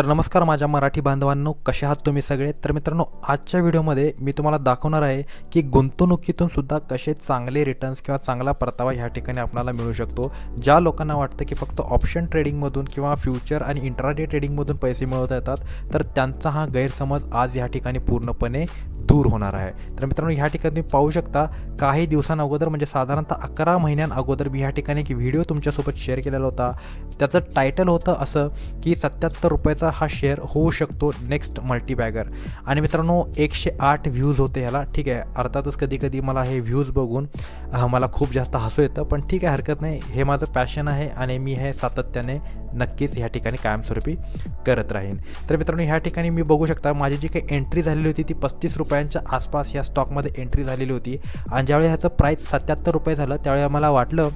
तर नमस्कार माझ्या मराठी बांधवांनो कसे आहात तुम्ही सगळे? तर मित्रांनो आजच्या व्हिडिओमध्ये मी तुम्हाला दाखवणार आहे की गुंतवणुकीतून सुद्धा कसे चांगले रिटर्न्स किंवा चांगला परतावा ह्या ठिकाणी आपल्याला मिळू शकतो. ज्या लोकांना वाटतं की फक्त ऑप्शन ट्रेडिंगमधून किंवा फ्युचर आणि इंट्राडे ट्रेडिंगमधून पैसे मिळवता येतात तर त्यांचा हा गैरसमज आज ह्या ठिकाणी पूर्णपणे दूर होणार आहे. तर मित्रांनो ह्या ठिकाणी तुम्ही पाहू शकता काही दिवसांअगोदर म्हणजे साधारणतः अकरा महिन्यांअगोदर मी ह्या ठिकाणी एक व्हिडिओ तुमच्यासोबत शेअर केलेला होता. त्याचं टायटल होतं असं की सत्याहत्तर रुपयाचा हा शेअर होऊ शकतो नेक्स्ट मल्टीबॅगर आणि मित्रांनो एकशे आठ व्ह्यूज होते ह्याला ठीक आहे अर्थातच कधी कधी मला हे व्ह्यूज बघून मला खूप जास्त हसू येतं. पण ठीक आहे हरकत नाही. हे माझं पॅशन आहे आणि मी हे सातत्याने नक्कीच ह्या ठिकाणी कायमस्वरूपी करत राहीन. तर मित्रांनो ह्या ठिकाणी मी बघू शकता माझी जी काही एंट्री झालेली होती ती पस्तीस रुपयांच्या आसपास या स्टॉकमध्ये एंट्री झालेली होती. आणि ज्यावेळी ह्याचं प्राईस सत्याहत्तर रुपये झालं त्यावेळी मला वाटलं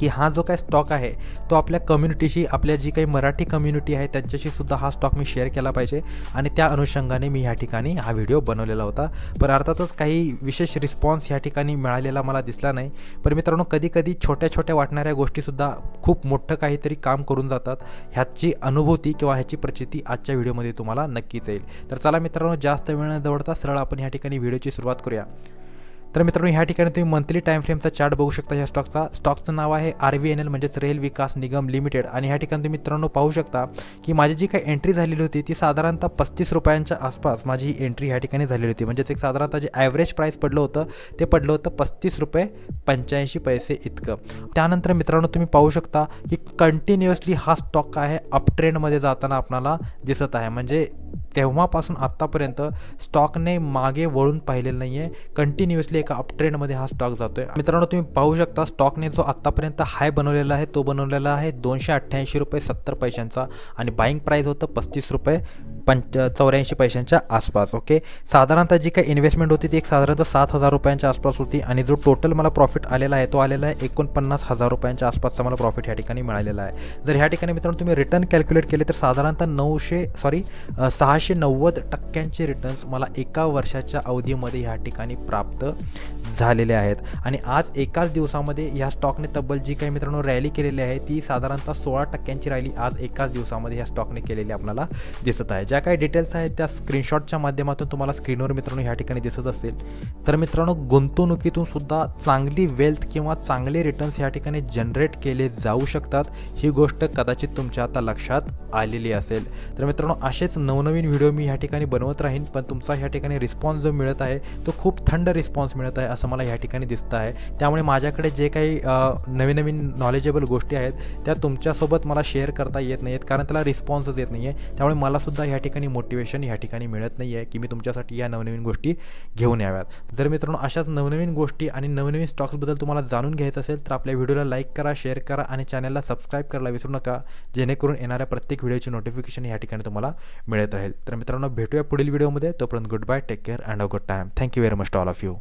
की हा जो काय स्टॉक आहे तो आपल्या कम्युनिटीशी आपल्या जी काही मराठी कम्युनिटी आहे त्यांच्याशी सुद्धा हा स्टॉक मी शेअर केला पाहिजे. आणि त्या अनुषंगाने मी ह्या ठिकाणी हा व्हिडिओ बनवलेला होता. पण अर्थातच काही विशेष रिस्पॉन्स ह्या ठिकाणी मिळालेला मला दिसला नाही. पण मित्रांनो कधीकधी छोट्या छोट्या वाटणाऱ्या गोष्टीसुद्धा खूप मोठं काहीतरी काम करून जातात. ह्याची अनुभूती किंवा ह्याची प्रचिती आजच्या व्हिडिओमध्ये तुम्हाला नक्कीच येईल. तर चला मित्रांनो जास्त वेळ न दवडता सरळ आपण ह्या ठिकाणी व्हिडिओची सुरुवात करूया. तर मित्रांनो ह्या ठिकाणी तुम्ही मंथली टाइम फ्रेमचा चार्ट बघू शकता. ह्या स्टॉकचा स्टॉकचं नाव आहे आर व्ही एन एल म्हणजेच रेल विकास निगम लिमिटेड. आणि ह्या ठिकाणी तुम्ही मित्रांनो पाहू शकता की माझी जी काही एंट्री झालेली होती ती साधारणतः पस्तीस रुपयांच्या आसपास माझी ही एंट्री ह्या ठिकाणी झालेली होती. म्हणजेच एक साधारणतः जे ॲव्हरेज प्राईस पडलं होतं ते पडलं होतं पस्तीस रुपये पंच्याऐंशी पैसे इतकं. त्यानंतर मित्रांनो तुम्ही पाहू शकता की कंटिन्युअसली हा स्टॉक आहे अपट्रेंडमध्ये जाताना आपणाला दिसत आहे. म्हणजे तेव्हापासून आत्तापर्यंत स्टॉकने मागे वळून पाहिलेलं नाही आहे कंटिन्युअसली एका अपट्रेंडमध्ये हा स्टॉक जातो आहे मित्रांनो तुम्ही पाहू शकता स्टॉकने जो आत्तापर्यंत हाय बनवलेला आहे तो बनवलेला आहे दोनशे अठ्ठ्याऐंशी रुपये सत्तर पैशांचा. आणि बाईंग प्राईस होतं पस्तीस रुपये. पंच चौऱ्याऐंशी पैशांच्या आसपास ओके साधारणतः जी काही इन्व्हेस्टमेंट होती ती एक साधारणतः सात हजार रुपयांच्या आसपास होती आणि जो टोटल मला प्रॉफिट आलेला आहे तो आलेला आहे एकोणपन्नास हजार रुपयांच्या आसपासचा मला प्रॉफिट ह्या ठिकाणी मिळालेला आहे. जर ह्या ठिकाणी मित्रांनो तुम्ही रिटर्न कॅल्क्युलेट केले तर साधारणतः नऊशे सॉरी सहाशे नव्वद टक्क्यांचे रिटर्न्स मला एका वर्षाच्या अवधीमध्ये ह्या ठिकाणी प्राप्त झालेले आहेत. आणि आज एकाच दिवसामध्ये ह्या स्टॉकने तब्बल जी काही मित्रांनो रॅली केलेली आहे ती साधारणतः सोळा टक्क्यांची रॅली आज एकाच दिवसामध्ये ह्या स्टॉकने केलेली आपल्याला दिसत आहे. ज्या ज्या काही डिटेल्स आहेत त्या स्क्रीनशॉटच्या माध्यमातून तुम्हाला स्क्रीनवर मित्रांनो ह्या ठिकाणी दिसत असेल. तर मित्रांनो गुंतवणुकीतून सुद्धा चांगली वेल्थ किंवा चांगले रिटर्न्स ह्या ठिकाणी जनरेट केले जाऊ शकतात. ही गोष्ट कदाचित तुमच्या आता लक्षात आलेली असेल. तर मित्रांनो असेच नवनवीन व्हिडिओ मी ह्या ठिकाणी बनवत राहीन पण तुमचा ह्या ठिकाणी रिस्पॉन्स जो मिळत आहे तो खूप थंड रिस्पॉन्स मिळत आहे असं मला ह्या ठिकाणी दिसतं आहे. त्यामुळे माझ्याकडे जे काही नवीन नवीन नॉलेजेबल गोष्टी आहेत त्या तुमच्यासोबत मला शेअर करता येत नाही आहेत कारण त्याला रिस्पॉन्सच येत नाही आहे त्यामुळे मलासुद्धा ह्या ठिकाणी मोटिवेशन ह्या ठिकाणी मिळत नाही आहे की मी तुमच्यासाठी या नवनवीन गोष्टी घेऊन याव्यात. जर मित्रांनो अशाच नवनवीन गोष्टी आणि नवनवीन स्टॉक्सबद्दल तुम्हाला जाणून घ्यायचं असेल तर आपल्या व्हिडिओला लाईक करा शेअर करा आणि चॅनलला सबस्क्राईब करायला विसरू नका जेणेकरून येणाऱ्या प्रत्येक व्हिडिओची नोटिफिकेशन या ठिकाणी तुम्हाला मिळत राहील. तर मित्रांनो भेटूया पुढील व्हिडिओमध्ये. तोपर्यंत good bye take care and a good time thank you very much to all of you